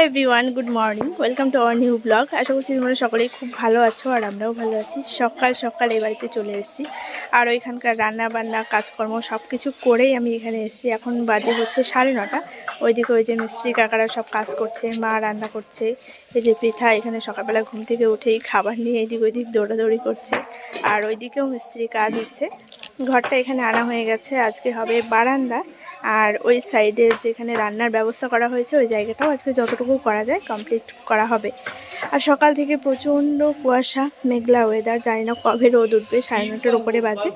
Hello everyone good morning welcome to our new blog আশা করছি তোমরা সকলেই খুব ভালো আছো আর আমরাও ভালো আছি। সকাল সকাল এই বাড়িতে চলে এসেছি। আর ওইখানকার রান্না বান্না কাজকর্ম সব কিছু করেই আমি এখানে এসেছি। এখন বাজে হচ্ছে সাড়ে নটা। ওইদিকে ওই যে মিস্ত্রি কাকারা সব কাজ করছে, মা রান্না করছে, এই যে পিঠা, এখানে সকালবেলা ঘুম থেকে উঠেই খাবার নিয়ে এদিক ওইদিক দৌড়াদৌড়ি করছে। আর ওইদিকেও মিস্ত্রি কাজ হচ্ছে। ঘরটা এখানে আনা হয়ে গেছে। আজকে হবে বারান্দা। আর ওই সাইডে যেখানে রান্নার ব্যবস্থা করা হয়েছে, ওই জায়গাটাও আজকে যতটুকু করা যায় কমপ্লিট করা হবে। আর সকাল থেকে প্রচণ্ড কুয়াশা, মেঘলা ওয়েদার জানি না কবে রোদ উঠবে, সাড়ে নটার উপরে বাজে।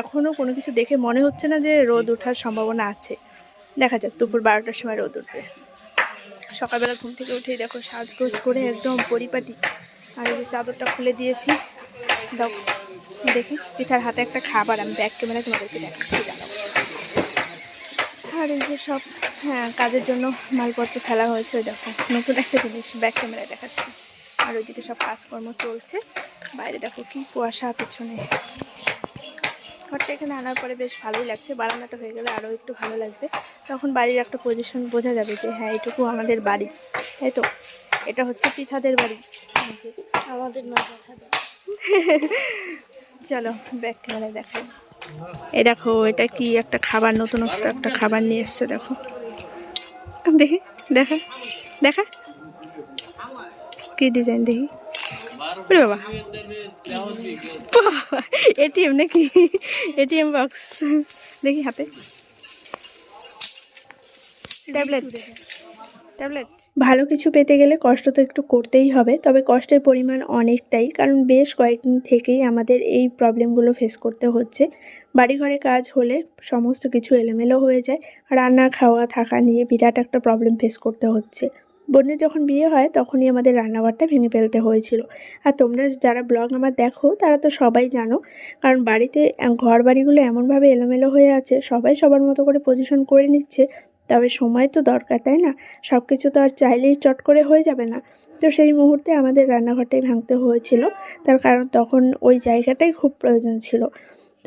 এখনও কোনো কিছু দেখে মনে হচ্ছে না যে রোদ ওঠার সম্ভাবনা আছে। দেখা যাক, দুপুর বারোটার সময় রোদ উঠবে। সকালবেলা ঘুম থেকে উঠেই দেখো সাজগোজ করে একদম পরিপাটি। আর এই যে চাদরটা খুলে দিয়েছি। দেখো দেখি পিঠার হাতে একটা খাবার, আমি ব্যাগ ক্যামেরা তোমাদেরকে দেখাচ্ছি। আর এই যে সব হ্যাঁ কাজের জন্য মালপত্র ফেলা হয়েছে ওই দেখো নতুন একটা জিনিস ব্যাক ক্যামেরায় দেখাচ্ছি। আর ওইদিকে সব কাজকর্ম চলছে বাইরে দেখো কি কুয়াশা পেছনে। ঘরটা এখানে আনার পরে বেশ ভালোই লাগছে বারান্দাটা হয়ে গেলে আরও একটু ভালো লাগবে। তখন বাড়ির একটা পজিশন বোঝা যাবে যে হ্যাঁ এটুকু আমাদের বাড়ি তাই তো? এটা হচ্ছে পিঠাদের বাড়ি। আমাদের না চলো ব্যাক ক্যামেরায় দেখাই। এই দেখো এটা কি একটা খাবার নতুনত্ব একটা খাবার নিয়ে এসছে দেখো। দেখি দেখা দেখা। কি ডিজাইন দেখি? ওরে বাবা। এটিএম নাকি? এটিএম বক্স দেখি হাতে। ট্যাবলেট ট্যাবলেট ভালো কিছু পেতে গেলে কষ্ট তো একটু করতেই হবে, তবে কষ্টের পরিমাণ অনেকটাই, কারণ বেশ কয়েকদিন থেকেই আমাদের এই প্রবলেমগুলো ফেস করতে হচ্ছে। বাড়িঘরে কাজ হলে সমস্ত কিছু এলোমেলো হয়ে যায়, রান্না, খাওয়া, থাকা নিয়ে বিরাট একটা প্রবলেম ফেস করতে হচ্ছে। বোনের যখন বিয়ে হয়, তখনই আমাদের রান্নাঘরটা ভেঙে ফেলতে হয়েছিল। আর তোমরা যারা ব্লগ আমার দেখো, তারা তো সবাই জানো, কারণ বাড়িতে ঘর বাড়িগুলো এমনভাবে এলোমেলো হয়ে আছে, সবাই সবার মতো করে পজিশন করে নিচ্ছে তবে সময় তো দরকার, তাই না? সব কিছু তো আর চাইলেই চট করে হয়ে যাবে না। তো সেই মুহূর্তে আমাদের রান্নাঘরটাই ভাঙতে হয়েছিল। তার কারণ তখন ওই জায়গাটাই খুব প্রয়োজন ছিল।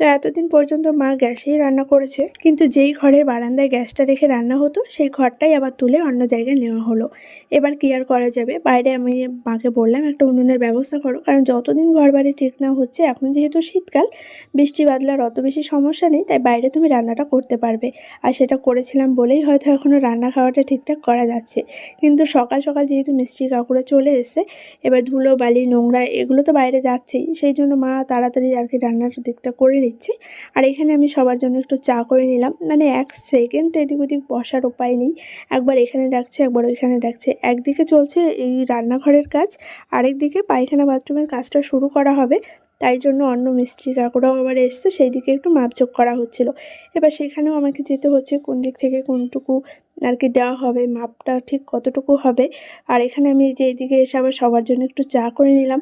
তো এতদিন পর্যন্ত মা গ্যাসেই রান্না করেছে। কিন্তু যেই ঘরের বারান্দায় গ্যাসটা রেখে রান্না হতো, সেই ঘরটাই আবার তুলে অন্য জায়গায় নেওয়া হলো। এবার কি আর করা যাবে? বাইরে আমি মাকে বললাম, একটা উনুনের ব্যবস্থা করো। কারণ যতদিন ঘর বাড়ি ঠিক না হচ্ছে, এখন যেহেতু শীতকাল, বৃষ্টি বাদলার অত বেশি সমস্যা নেই, তাই বাইরে তুমি রান্নাটা করতে পারবে। আর সেটা করেছিলাম বলেই হয়তো এখনও রান্না খাওয়াটা ঠিকঠাক করা যাচ্ছে। কিন্তু সকাল সকাল যেহেতু মিষ্টি কাকুরা চলে এসে এবার ধুলো, বালি, নোংরা, এগুলো তো বাইরে যাচ্ছেই। সেই জন্য মা তাড়াতাড়ি আর কি রান্নার দিকটা করে নিচ্ছে আর এখানে আমি সবার জন্য একটু চা করে নিলাম। মানে এক সেকেন্ড এদিক ওদিক বসার উপায় নেই। একবার এখানে ডাকছে, একবার ওইখানে ডাকছে। একদিকে চলছে এই রান্নাঘরের কাজ আরেকদিকে পায়খানা বাথরুমের কাজটা শুরু করা হবে। তাই জন্য অন্য মিস্ত্রি কাকুরাও আবার এসছে সেই দিকে একটু মাপযোগ করা হচ্ছিল। এবার সেখানেও আমাকে যেতে হচ্ছে কোন দিক থেকে কোনটুকু আর কি দেওয়া হবে, মাপটা ঠিক কতটুকু হবে। আর এখানে আমি যে এদিকে এসে আবার সবার জন্য একটু চা করে নিলাম।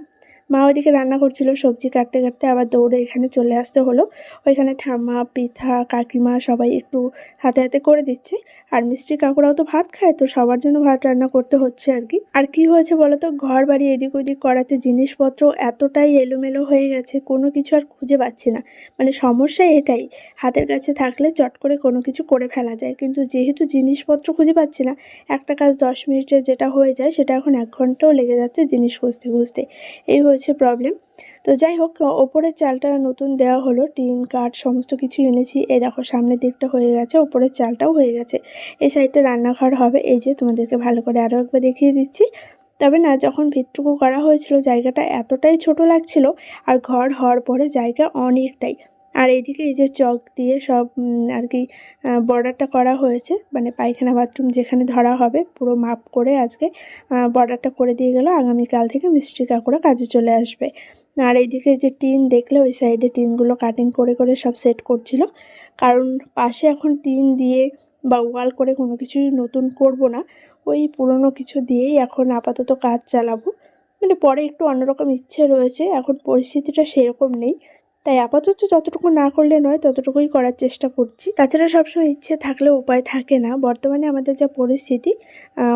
মা ওইদিকে রান্না করছিল, সবজি কাটতে কাটতে আবার দৌড়ে এখানে চলে আসতে হলো। ওইখানে ঠাম্মা পিঠা কাকিমা সবাই একটু হাতে হাতে করে দিচ্ছে। আর মিষ্টি কাকুরাও তো ভাত খায়, তো সবার জন্য ভাত রান্না করতে হচ্ছে আর কি। আর কি হয়েছে বলো তো ঘর বাড়ি এদিক ওদিক করাতে জিনিসপত্র এতটাই এলোমেলো হয়ে গেছে, কোনো কিছু আর খুঁজে পাচ্ছি না। মানে সমস্যা এটাই, হাতের কাছে থাকলে চট করে কোনো কিছু করে ফেলা যায়। কিন্তু যেহেতু জিনিসপত্র খুঁজে পাচ্ছি না, একটা কাজ দশ মিনিটে যেটা হয়ে যায়, সেটা এখন এক ঘন্টাও লেগে যাচ্ছে জিনিস খুঁজতে খুঁজতে। এই হয়েছে প্রবলেম তো যাই হোক, ওপরের চালটা নতুন দেওয়া হলো, টিন, কাঠ, সমস্ত কিছু এনেছি। এই দেখো সামনের দিকটা হয়ে গেছে, ওপরের চালটাও হয়ে গেছে। এই সাইডটা রান্নাঘর হবে, এই যে তোমাদেরকে ভালো করে আরও একবার দেখিয়ে দিচ্ছি। তবে না, যখন ভিতটুকু করা হয়েছিল, জায়গাটা এতটাই ছোট লাগছিল, আর ঘর হওয়ার পরে জায়গা অনেকটাই। আর এইদিকে এই যে চক দিয়ে সব আর কি বর্ডারটা করা হয়েছে। মানে পায়খানা বাথরুম যেখানে ধরা হবে, পুরো মাপ করে আজকে বর্ডারটা করে দিয়ে গেল। আগামীকাল থেকে মিস্ত্রি কাকুরা কাজে চলে আসবে। আর এইদিকে যে টিন দেখলে, ওই সাইডে টিনগুলো কাটিং করে করে সব সেট করছিল। কারণ পাশে এখন টিন দিয়ে বা ওয়াল করে কোনো কিছুই নতুন করব না। ওই পুরনো কিছু দিয়েই এখন আপাতত কাজ চালাবো। মানে পরে একটু অন্যরকম ইচ্ছে রয়েছে। এখন পরিস্থিতিটা সেরকম নেই। তাই আপাতত যতটুকু না করলে নয় ততটুকুই করার চেষ্টা করছি। তাছাড়া সবসময় ইচ্ছে থাকলেও উপায় থাকে না। বর্তমানে আমাদের যা পরিস্থিতি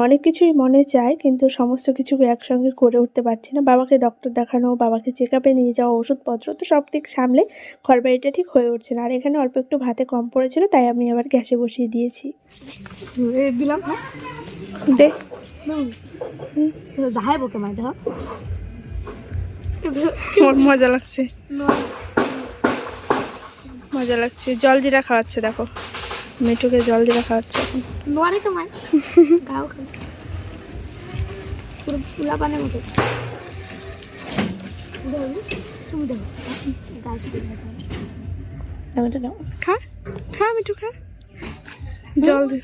অনেক কিছুই মনে চায় কিন্তু সমস্ত কিছু একসঙ্গে করে উঠতে পারছি না। বাবাকে ডক্টর দেখানো বাবাকে চেক আপে নিয়ে যাওয়া ওষুধপত্র তো সব দিক সামলে ঘরবাড়িটা ঠিক হয়ে উঠছে না। আর এখানে অল্প একটু ভাতে কম পড়েছিল তাই আমি আবার গ্যাসে বসিয়ে দিয়েছি। দিলাম দে। যাহাই বকে মাই দেখ মজা লাগছে। মজা লাগছে। জল জিরা খাওয়াচ্ছে দেখো। মিঠুকে জল জিরা খাওয়াচ্ছে এখন। তো মাই গাও পুরো পুলা পানের মতো তুমি দেখো গাছ দাও। দাও খা খা মিঠু খা। জল দেয়।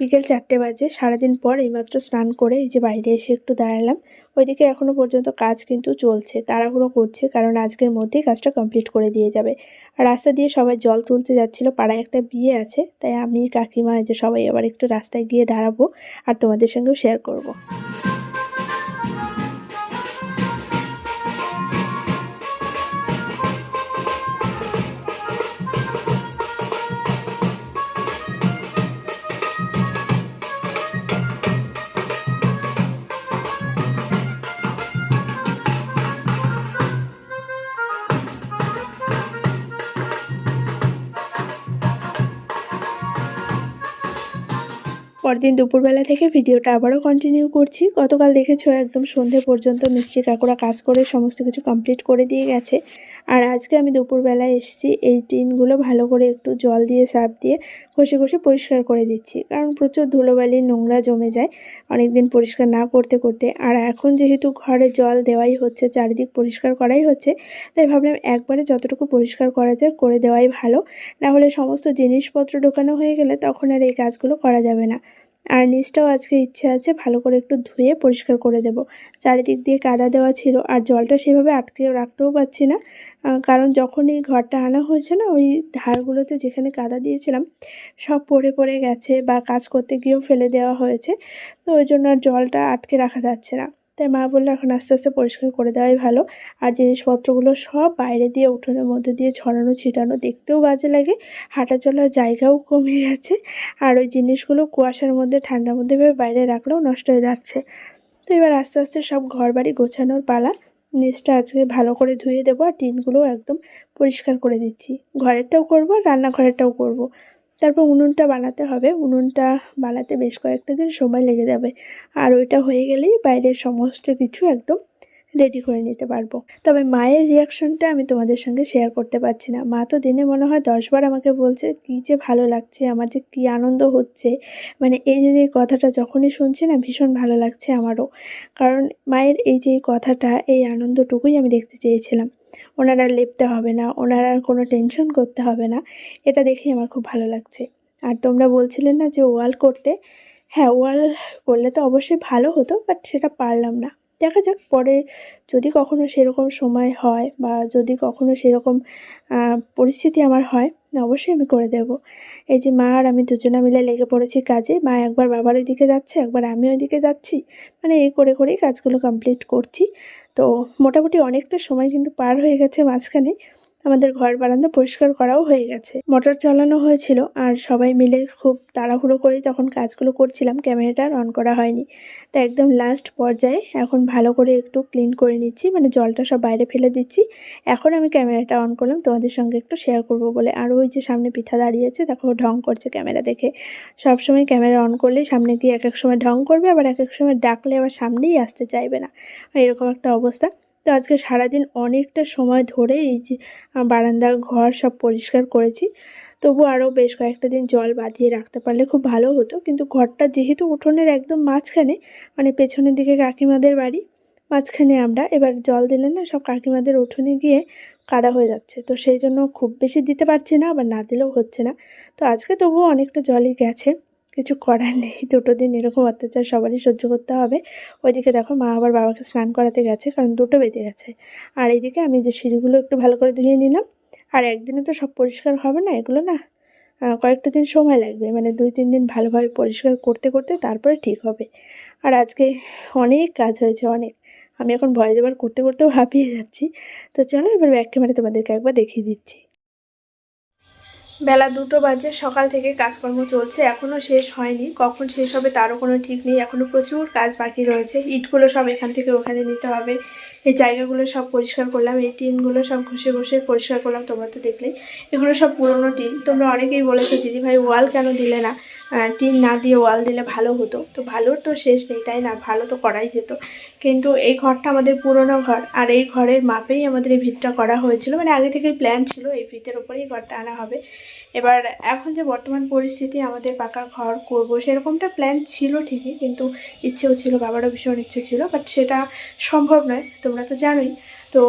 বিকেল চারটে বাজে, সারাদিন পর এইমাত্র স্নান করে এই যে বাইরে এসে একটু দাঁড়ালাম ওইদিকে এখনও পর্যন্ত কাজ কিন্তু চলছে, তাড়াহুড়ো করছে, কারণ আজকের মধ্যেই কাজটা কমপ্লিট করে দিয়ে যাবে আর রাস্তা দিয়ে সবাই জল তুলতে যাচ্ছিল, পাড়ায় একটা বিয়ে আছে, তাই আমি, কাকিমা যে সবাই আবার একটু রাস্তায় গিয়ে দাঁড়াবো আর তোমাদের সঙ্গেও শেয়ার করব। পরদিন দুপুরবেলা থেকে ভিডিওটা আবারও কন্টিনিউ করছি। গতকাল দেখেছ একদম সন্ধে পর্যন্ত মিষ্টি কাকুরা কাজ করে সমস্ত কিছু কমপ্লিট করে দিয়ে গেছে। আর আজকে আমি দুপুরবেলায় এসেছি, এই টিনগুলো ভালো করে একটু জল দিয়ে, সার্ফ দিয়ে ঘষে ঘষে পরিষ্কার করে দিচ্ছি। কারণ প্রচুর ধুলোবালি, নোংরা জমে যায় অনেক দিন পরিষ্কার না করতে করতে। আর এখন যেহেতু ঘরে জল দেওয়াই হচ্ছে, চারিদিক পরিষ্কার করাই হচ্ছে, তাই ভাবলাম একবারে যতটুকু পরিষ্কার করা যায় করে দেওয়াই ভালো। না হলে সমস্ত জিনিসপত্র ঢোকানো হয়ে গেলে তখন আর এই কাজগুলো করা যাবে না। আর নিচটাও আজকে ইচ্ছে আছে ভালো করে একটু ধুয়ে পরিষ্কার করে দেব। চারিদিক দিয়ে কাদা দেওয়া ছিল আর জলটা সেভাবে আটকে রাখতেও পারছি না। কারণ যখনই ঘরটা আনা হয়েছে না, ওই ধারগুলোতে যেখানে কাদা দিয়েছিলাম, সব পড়ে পড়ে গেছে বা কাজ করতে গিয়েও ফেলে দেওয়া হয়েছে। তো ওই জন্য আর জলটা আটকে রাখা যাচ্ছে না। তাই মা বলল, এখন আস্তে আস্তে পরিষ্কার করে দেওয়াই ভালো। আর জিনিসপত্রগুলো সব বাইরে দিয়ে, উঠোনের মধ্যে দিয়ে ছড়ানো, ছিটানো দেখতেও বাজে লাগে। হাঁটা চলার জায়গাও কমে গেছে আর ওই জিনিসগুলো কুয়াশার মধ্যে, ঠান্ডার মধ্যে ভেবে বাইরে রাখলেও নষ্ট হয়ে যাচ্ছে। তো এবার আস্তে আস্তে সব ঘর বাড়ি গোছানোর পালা। নিচটা আজকে ভালো করে ধুয়ে দেবো আর টিনগুলো একদম পরিষ্কার করে দিচ্ছি। ঘরেরটাও করব রান্নাঘরেরটাও করব। তারপর উনুনটা বানাতে হবে। উনুনটা বানাতে বেশ কয়েকটা দিন সময় লেগে যাবে। আর ওইটা হয়ে গেলেই বাইরের সমস্ত কিছু একদম রেডি করে নিতে পারব। তবে মায়ের রিয়াকশনটা আমি তোমাদের সঙ্গে শেয়ার করতে পারছি না। মা তো দিনে মনে হয় দশবার আমাকে বলছে, কী যে ভালো লাগছে, আমার যে কী আনন্দ হচ্ছে। মানে এই যে এই কথাটা যখনই শুনছি না, ভীষণ ভালো লাগছে আমারও। কারণ মায়ের এই যে কথাটা, এই আনন্দটুকুই আমি দেখতে চেয়েছিলাম। ওনার লেপতে হবে না, ওনার কোনো টেনশন করতে হবে না। এটা দেখেই আমার খুব ভালো লাগছে। আর তোমরা বলছিলে না যে ওয়াল করতে? হ্যাঁ ওয়াল করলে তো অবশ্যই ভালো হতো বাট সেটা পারলাম না। দেখা যাক, পরে যদি কখনো সেরকম সময় হয় বা যদি কখনো সেরকম পরিস্থিতি আমার হয়, অবশ্যই আমি করে দেব। এই যে মা আর আমি দুজনে মিলে লেগে পড়েছি কাজে, মা একবার বাবার ওইদিকে যাচ্ছে, একবার আমি ওইদিকে যাচ্ছি মানে এই করে করেই কাজগুলো কমপ্লিট করছি। তো মোটামুটি অনেকটা সময় কিন্তু পার হয়ে গেছে মাঝখানে। আমাদের ঘর বারান্দা পরিষ্কার করাও হয়ে গেছে। মোটর চালানো হয়েছিল আর সবাই মিলে খুব তাড়াহুড়ো করেই তখন কাজগুলো করছিলাম। ক্যামেরাটা অন করা হয়নি। তা একদম লাস্ট পর্যায়ে এখন ভালো করে একটু ক্লিন করে নিচ্ছি মানে জলটা সব বাইরে ফেলে দিচ্ছি। এখন আমি ক্যামেরাটা অন করলাম, তোমাদের সঙ্গে একটু শেয়ার করব বলে। আর ওই যে সামনে পিঠা দাঁড়িয়েছে, দেখো ঢং করছে ক্যামেরা দেখে। সব সময় ক্যামেরা অন করলে সামনে গিয়ে এক এক সময় ঢং করবে, আবার এক এক সময় ডাকলে আবার সামনেই আসতে চাইবে না। এরকম একটা অবস্থা। তো আজকে সারাদিন অনেকটা সময় ধরে এই যে বারান্দা, ঘর সব পরিষ্কার করেছি। তবু আরও বেশ কয়েকটা দিন জল বাঁধিয়ে রাখতে পারলে খুব ভালো হতো। কিন্তু ঘরটা যেহেতু উঠোনের একদম মাঝখানে মানে পেছনের দিকে কাকিমাদের বাড়ি, মাঝখানে আমরা, এবার জল দিলে না সব কাকিমাদের উঠোনে গিয়ে কাদা হয়ে যাচ্ছে। তো সেই জন্য খুব বেশি দিতে পারছি না, আবার না দিলেও হচ্ছে না। তো আজকে তবুও অনেকটা জলই গেছে। কিছু করার নেই। দুটো দিন এরকম অত্যাচার সবারই সহ্য করতে হবে। ওইদিকে দেখো মা আবার বাবাকে স্নান করাতে গেছে, কারণ দুটো বেজে গেছে। আর এইদিকে আমি যে সিঁড়িগুলো একটু ভালো করে ধুয়ে নিলাম, আর একদিনে তো সব পরিষ্কার হবে না এগুলো না? কয়েকটা দিন সময় লাগবে মানে দুই, তিন দিন ভালোভাবে পরিষ্কার করতে করতে তারপরে ঠিক হবে। আর আজকে অনেক কাজ হয়েছে, অনেক। আমি এখন ভয় দেবার করতে, করতেও হাঁপিয়ে যাচ্ছি। তো চলো এবার ব্যাক ক্যামেরা তোমাদেরকে একবার দেখিয়ে দিচ্ছি। বেলা দুটো বাজে, সকাল থেকে কাজকর্ম চলছে এখনও শেষ হয়নি। কখন শেষ হবে তারও কোনো ঠিক নেই এখনও প্রচুর কাজ বাকি রয়েছে। ইটগুলো সব এখান থেকে ওখানে নিতে হবে। এই জায়গাগুলো সব পরিষ্কার করলাম, এই টিনগুলো সব ঘষে ঘষে পরিষ্কার করলাম, তোমরা তো দেখলেই। এগুলো সব পুরনো টিন। তোমরা অনেকেই বলেছ, দিদিভাই, ওয়াল কেন দিলে না? টিন না দিয়ে ওয়াল দিলে ভালো হতো। তো ভালোর তো শেষ নেই, তাই না? ভালো তো করাই যেত। কিন্তু এই ঘরটা আমাদের পুরনো ঘর, আর এই ঘরের মাপেই আমাদের এই ভিতটা করা হয়েছিল। মানে আগে থেকেই প্ল্যান ছিল এই ভিতের ওপরেই ঘরটা আনা হবে। এবার এখন যে বর্তমান পরিস্থিতি, আমাদের পাকা ঘর করব, সেরকমটা প্ল্যান ছিল ঠিকই, কিন্তু ইচ্ছেও ছিল, বাবারও ভীষণ ইচ্ছে ছিল বাট সেটা সম্ভব নয়, তোমরা তো জানোই। তো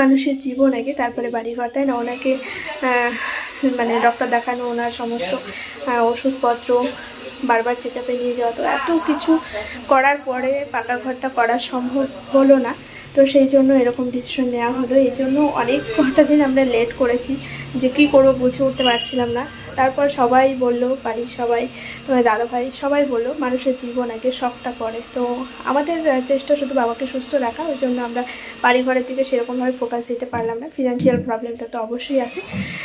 মানুষের জীবন আগে, তারপরে বাড়িঘর, তাই না? ওনাকে মানে ডক্টর দেখানো, ওনার সমস্ত ওষুধপত্র বারবার চেক নিয়ে যাওয়া। তো এত কিছু করার পরে পাকা ঘরটা করা সম্ভব হলো না। তো সেই জন্য এরকম ডিসিশন নেওয়া হলো। এই জন্য অনেক কটা দিন আমরা লেট করেছি যে কী করব বুঝে উঠতে পারছিলাম না। তারপর সবাই বলল, বাড়ির সবাই, তোমার দাদা ভাই সবাই বলল, মানুষের জীবন আগে শখটা করে তো আমাদের চেষ্টা শুধু বাবাকে সুস্থ রাখা, ওই জন্য আমরা বাড়ি ঘরের দিকে সেরকমভাবে ফোকাস দিতে পারলাম না। ফিনান্সিয়াল প্রবলেমটা তো অবশ্যই আছে।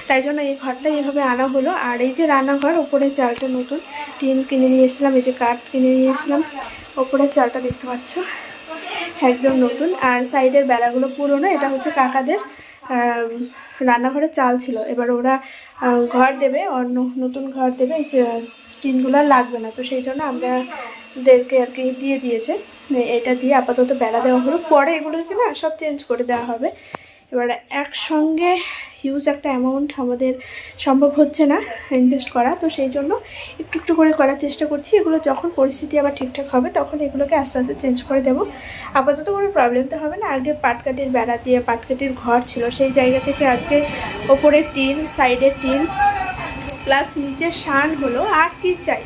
তাই জন্য এই ঘরটা এইভাবে আনা হলো। আর এই যে রান্নাঘর, ওপরে চালটা নতুন। টিন কিনে নিয়ে এসেছিলাম, এই যে কাঠ কিনে নিয়ে ওপরের চালটা দেখতে পাচ্ছ। একদম নতুন। আর সাইডের বেড়াগুলো পুরনো, এটা হচ্ছে কাকাদের রান্নাঘরে চাল ছিল। এবার ওরা ঘর দেবে অন্য নতুন ঘর দেবে, এই টিনগুলো লাগবে না। তো সেই জন্য আমাদেরকে আর কি দিয়ে দিয়েছে। এটা দিয়ে আপাতত বেড়া দেওয়া হলো। পরে এগুলোকে না সব চেঞ্জ করে দেওয়া হবে। এবার একসঙ্গে হিউজ একটা অ্যামাউন্ট আমাদের সম্ভব হচ্ছে না ইনভেস্ট করা। তো সেই জন্য একটু একটু করে করার চেষ্টা করছি। এগুলো যখন পরিস্থিতি আবার ঠিকঠাক হবে, তখন এগুলোকে আস্তে আস্তে চেঞ্জ করে দেবো। আপাতত কোনো প্রবলেম তো হবে না। আগে পাটকাটির বেড়া দিয়ে পাটকাঠির ঘর ছিল, সেই জায়গা থেকে আজকে ওপরের টিন সাইডের টিন প্লাস নিচের শান হলো। আর কি চাই?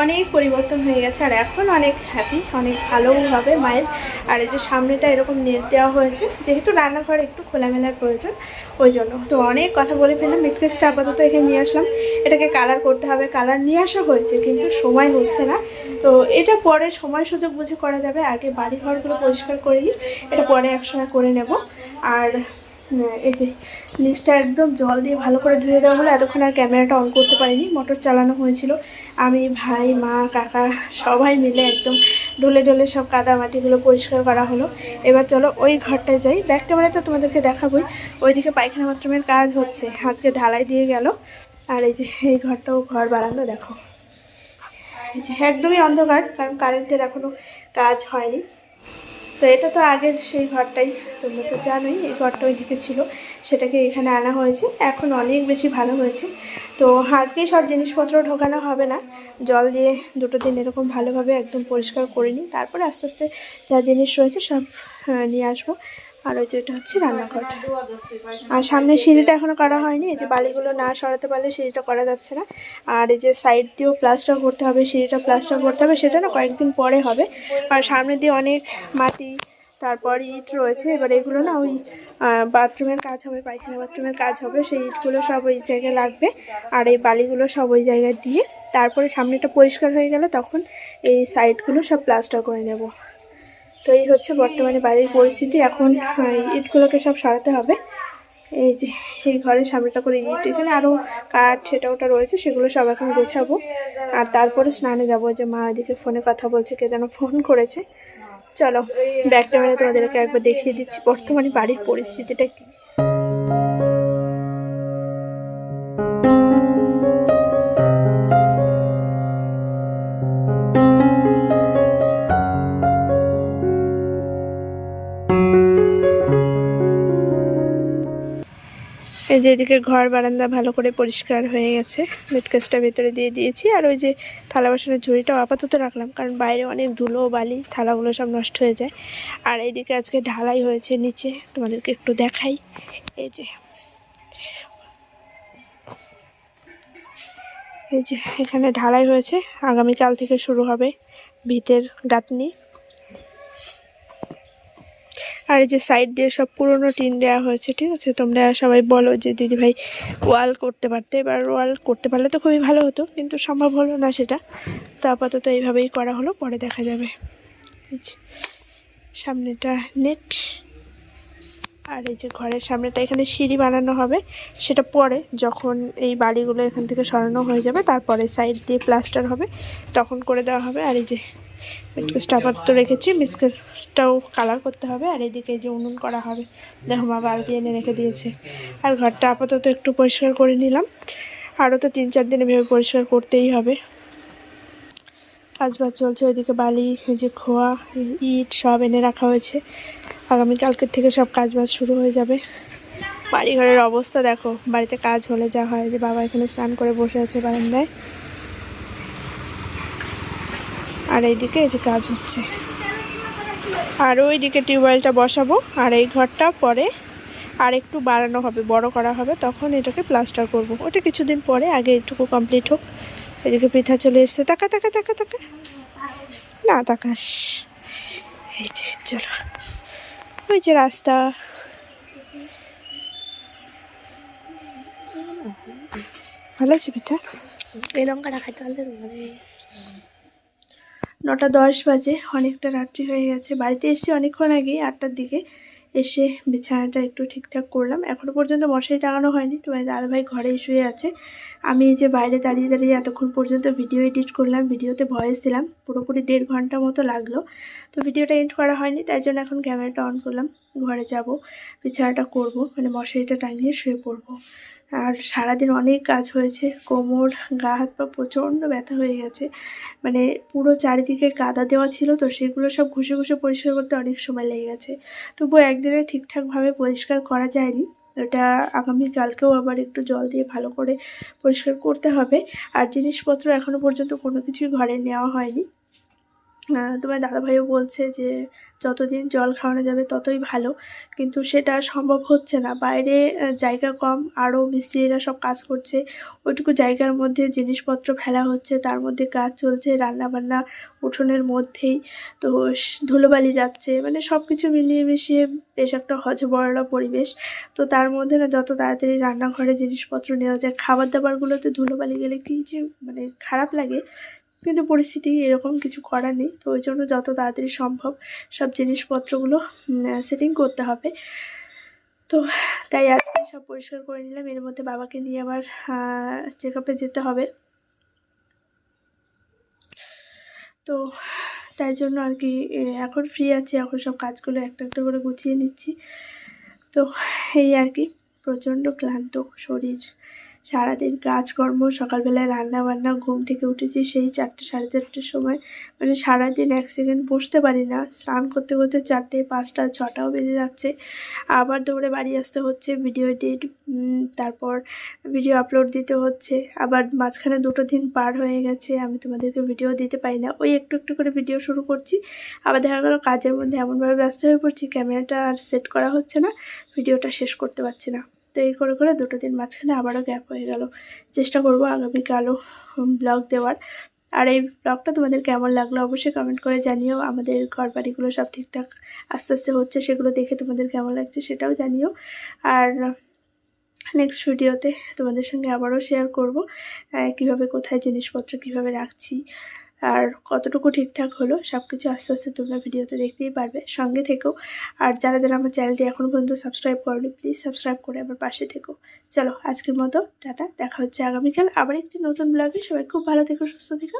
অনেক পরিবর্তন হয়ে গেছে আর এখন অনেক হ্যাপি অনেক ভালোও হবে মায়ের। আর এই যে সামনেটা এরকম নেট দেওয়া হয়েছে, যেহেতু রান্নাঘর একটু খোলামেলার প্রয়োজন, ওই জন্য। তো অনেক কথা বলে ফেললাম মিটকেসটা আপাতত এখানে নিয়ে আসলাম। এটাকে কালার করতে হবে কালার নিয়ে আসা হয়েছে, কিন্তু সময় হচ্ছে না। তো এটা পরে সময় সুযোগ বুঝে করা যাবে, আগে বাড়ি ঘরগুলো পরিষ্কার করে নিই, এটা পরে একসময় করে নেব। আর এই যে নিচটা একদম জল দিয়ে ভালো করে ধুয়ে দেওয়া হলো, এতক্ষণ আর ক্যামেরাটা অন করতে পারিনি মোটর চালানো হয়েছিল। আমি, ভাই, মা, কাকা সবাই মিলে একদম ডুলে ডুলে সব কাদামাটিগুলো পরিষ্কার করা হলো। এবার চলো ওই ঘরটায় যাই। ব্যাক ক্যামেরায় তো তোমাদেরকে দেখাবোই। ওইদিকে পায়খানা বাথরুমের কাজ হচ্ছে। আজকে ঢালাই দিয়ে গেল। আর এই যে, এই ঘরটাও ঘর বারান্দা, দেখো। একদমই অন্ধকার, কারণ কারেন্টের এখনও কাজ হয়নি। তো এটা তো আগের সেই ঘরটাই, তোমরা তো জানোই, এই ঘরটা ওইদিকে ছিল, সেটাকে এখানে আনা হয়েছে। এখন অনেক বেশি ভালো হয়েছে। তো আজকেই সব জিনিসপত্র ঢোকানো হবে না। জল দিয়ে দুটো দিন এরকম ভালোভাবে একদম পরিষ্কার করে নিই তারপরে আস্তে আস্তে যা জিনিস রয়েছে সব নিয়ে আসব। আর ওই যে এটা হচ্ছে রান্নাঘরটা আর সামনে সিঁড়িটা এখনও করা হয়নি, এই যে বালিগুলো না সরাতে পারলে সিঁড়িটা করা যাচ্ছে না। আর এই যে সাইড দিয়েও প্লাস্টার করতে হবে, সিঁড়িটা প্লাস্টার করতে হবে, সেটা না কয়েকদিন পরে হবে। আর সামনে দিয়ে অনেক মাটি, তারপর ইট রয়েছে, এবার এগুলো না ওই বাথরুমের কাজ হবে, পায়খানা বাথরুমের কাজ হবে, সেই ইটগুলো সব ওই জায়গায় লাগবে। আর এই বালিগুলো সব ওই জায়গায় দিয়ে, তারপরে সামনেটা পরিষ্কার হয়ে গেলে তখন এই সাইডগুলো সব প্লাস্টার করে নেব। তো এই হচ্ছে বর্তমানে বাড়ির পরিস্থিতি। এখন ইটগুলোকে সব সরাতে হবে। এই যে, এই ঘরের সামনেটা করে ইট। এখানে আরও কাঠ সেটা ওটা রয়েছে, সেগুলো সব এখন গোছাবো। আর তারপরে স্নানে যাব। যে মা এদিকে ফোনে কথা বলছে, কে যেন ফোন করেছে। চলো, ব্যাগটা ক্যামেরা তোমাদেরকে একবার দেখিয়ে দিচ্ছি। বর্তমানে বাড়ির পরিস্থিতিটা কি? এই যে এদিকে ঘর বারান্দা ভালো করে পরিষ্কার হয়ে গেছে। মিটকেসটা ভেতরে দিয়ে দিয়েছি। আর ওই যে থালা বাসনের ঝুড়িটাও আপাতত রাখলাম, কারণ বাইরে অনেক ধুলো, বালি, থালাগুলো সব নষ্ট হয়ে যায়। আর এইদিকে আজকে ঢালাই হয়েছে নিচে, তোমাদেরকে একটু দেখাই। এই যে এই যে এখানে ঢালাই হয়েছে। আগামীকাল থেকে শুরু হবে ভিতের গাঁথনি। আর এই যে সাইড দিয়ে সব পুরনো টিন দেওয়া হয়েছে, ঠিক আছে? তোমরা সবাই বলো যে দিদি ভাই ওয়াল করতে পারতে, এবার ওয়াল করতে পারলে তো খুবই ভালো হতো, কিন্তু সম্ভব হলো না সেটা। তো আপাতত এইভাবেই করা হলো, পরে দেখা যাবে। সামনেটা নেট আর এই যে ঘরের সামনেটা এখানে সিঁড়ি বানানো হবে। সেটা পরে যখন এই বালিগুলো এখান থেকে সরানো হয়ে যাবে, তারপরে সাইড দিয়ে প্লাস্টার হবে, তখন করে দেওয়া হবে। আর এই যে মিসকেসটা আপাতত রেখেছি মিসকেসটাও কালার করতে হবে, আর এদিকে যে উনুন করা হবে। দেখো, মা বালতি এনে রেখে দিয়েছে। আর ঘরটা আপাতত একটু পরিষ্কার করে নিলাম। আরও তো তিন চার দিনে ভেবে পরিষ্কার করতেই হবে। কাজবাজ চলছে, ওইদিকে বালি যে খোয়া, ইট সব এনে রাখা হয়েছে। আগামীকালকের থেকে সব কাজবাজ শুরু হয়ে যাবে। বাড়িঘরের অবস্থা দেখো, বাড়িতে কাজ হলে যা হয়। যে বাবা এখানে স্নান করে বসে আছে বারান্দায়। আর এইদিকে এই যে কাজ হচ্ছে। আর ওইদিকে টিউবওয়েলটা বসাবো, আর এই ঘরটা পরে আর একটু বাড়ানো হবে, বড় করা হবে, তখন এটাকে প্লাস্টার করব। ওটা কিছুদিন পরে, আগে এটুকু কমপ্লিট হোক। এদিকে পৃথা চলে এসছে। তাকা তাকা তাকা তাকা। না, তাকাস। এই যে, চলো। ওই যে রাস্তা। ভালো আছে পিঠা এই লঙ্কাটা খাইতে নটা দশ বাজে, অনেকটা রাত্রি হয়ে গেছে। বাড়িতে এসেছি অনেকক্ষণ আগে আটটার দিকে এসে বিছানাটা একটু ঠিকঠাক করলাম। এখনও পর্যন্ত মশারি টাঙানো হয়নি তোমার দাদাভাই ঘরে শুয়ে আছে। আমি যে বাইরে দাঁড়িয়ে দাঁড়িয়ে এতক্ষণ পর্যন্ত ভিডিও এডিট করলাম, ভিডিওতে ভয়েস দিলাম। পুরোপুরি দেড় ঘণ্টা মতো লাগল। তো ভিডিওটা এন্ড করা হয়নি, তাই জন্য এখন ক্যামেরাটা অন করলাম। ঘরে যাব, বিছানাটা করব মানে মশারিটা টাঙিয়ে শুয়ে পড়ব। আর সারাদিন অনেক কাজ হয়েছে, কোমর, গা, হাত পা প্রচণ্ড ব্যথা হয়ে গেছে। মানে পুরো চারিদিকে কাদা দেওয়া ছিল, তো সেগুলো সব ঘষে ঘষে পরিষ্কার করতে অনেক সময় লেগে গেছে। তবুও একদিনে ঠিকঠাকভাবে পরিষ্কার করা যায়নি। ওটা আগামীকালকেও আবার একটু জল দিয়ে ভালো করে পরিষ্কার করতে হবে। আর জিনিসপত্র এখনও পর্যন্ত কোনো কিছুই ঘরে নেওয়া হয়নি। তোমার দাদাভাইও বলছে যে যতদিন জল খাওয়ানো যাবে ততই ভালো। কিন্তু সেটা সম্ভব হচ্ছে না। বাইরে জায়গা কম আরও মিস্ত্রিরা সব কাজ করছে। ওইটুকু জায়গার মধ্যে জিনিসপত্র ফেলা হচ্ছে, তার মধ্যে কাজ চলছে, রান্নাবান্না উঠোনের মধ্যেই। তো ধুলোবালি যাচ্ছে মানে সব কিছু মিলিয়ে মিশিয়ে বেশ একটা হজবরলা পরিবেশ। তো তার মধ্যে না, যত তাড়াতাড়ি রান্নাঘরে জিনিসপত্র নেওয়া যায় খাবার দাবারগুলোতে ধুলোবালি গেলে কী যে মানে খারাপ লাগে। কিন্তু পরিস্থিতি এরকম কিছু করার নেই। তো ওই জন্য যত তাড়াতাড়ি সম্ভব সব জিনিসপত্রগুলো সেটিং করতে হবে। তো তাই আজকে সব পরিষ্কার করে নিলাম। এর মধ্যে বাবাকে নিয়ে আবার চেক আপে যেতে হবে। তো তাই জন্য আর কি এখন ফ্রি আছি। এখন সব কাজগুলো একটা একটা করে গুছিয়ে নিচ্ছি। তো এই আর কি, প্রচণ্ড ক্লান্ত শরীর। সারাদিন কাজকর্ম, সকালবেলায় রান্না বান্না ঘুম থেকে উঠেছি সেই চারটে, সাড়ে চারটের সময়। মানে সারাদিন এক সেকেন্ড বসতে পারি না। স্নান করতে করতে চারটে, পাঁচটা, ছটাও বেজে যাচ্ছে। আবার দৌড়ে বাড়ি আসতে হচ্ছে ভিডিও এডিট তারপর ভিডিও আপলোড দিতে হচ্ছে। আবার মাঝখানে দুটো দিন পার হয়ে গেছে, আমি তোমাদেরকে ভিডিও দিতে পারি না। ওই একটু একটু করে ভিডিও শুরু করছি। আবার দেখা গেলো কাজের মধ্যে এমনভাবে ব্যস্ত হয়ে পড়ছি ক্যামেরাটা আর সেট করা হচ্ছে না ভিডিওটা শেষ করতে পারছি না। তো এই করে করে দুটো দিন মাঝখানে আবারও গ্যাপ হয়ে গেল। চেষ্টা করব আগামীকালও ব্লগ দেওয়ার। আর এই ব্লগটা তোমাদের কেমন লাগল অবশ্যই কমেন্ট করে জানিও। আমাদের ঘর বাড়িগুলো সব ঠিকঠাক আস্তে আস্তে হচ্ছে, সেগুলো দেখে তোমাদের কেমন লাগছে সেটাও জানিও। আর নেক্সট ভিডিওতে তোমাদের সঙ্গে আবারও শেয়ার করব কীভাবে কোথায় জিনিসপত্র কীভাবে রাখছি। আর কতটুকু ঠিকঠাক হলো সব কিছু আস্তে আস্তে তোমরা ভিডিওতে দেখতেই পারবে। সঙ্গে থেকো। আর যারা যারা আমার চ্যানেলটি এখনও পর্যন্ত সাবস্ক্রাইব করনি প্লিজ সাবস্ক্রাইব করে আমার পাশে থেকো। চলো, আজকের মতো, টাটা। দেখা হচ্ছে আগামীকাল আবার একটি নতুন ব্লগে সবাই খুব ভালো থেকো, সুস্থ থেকো।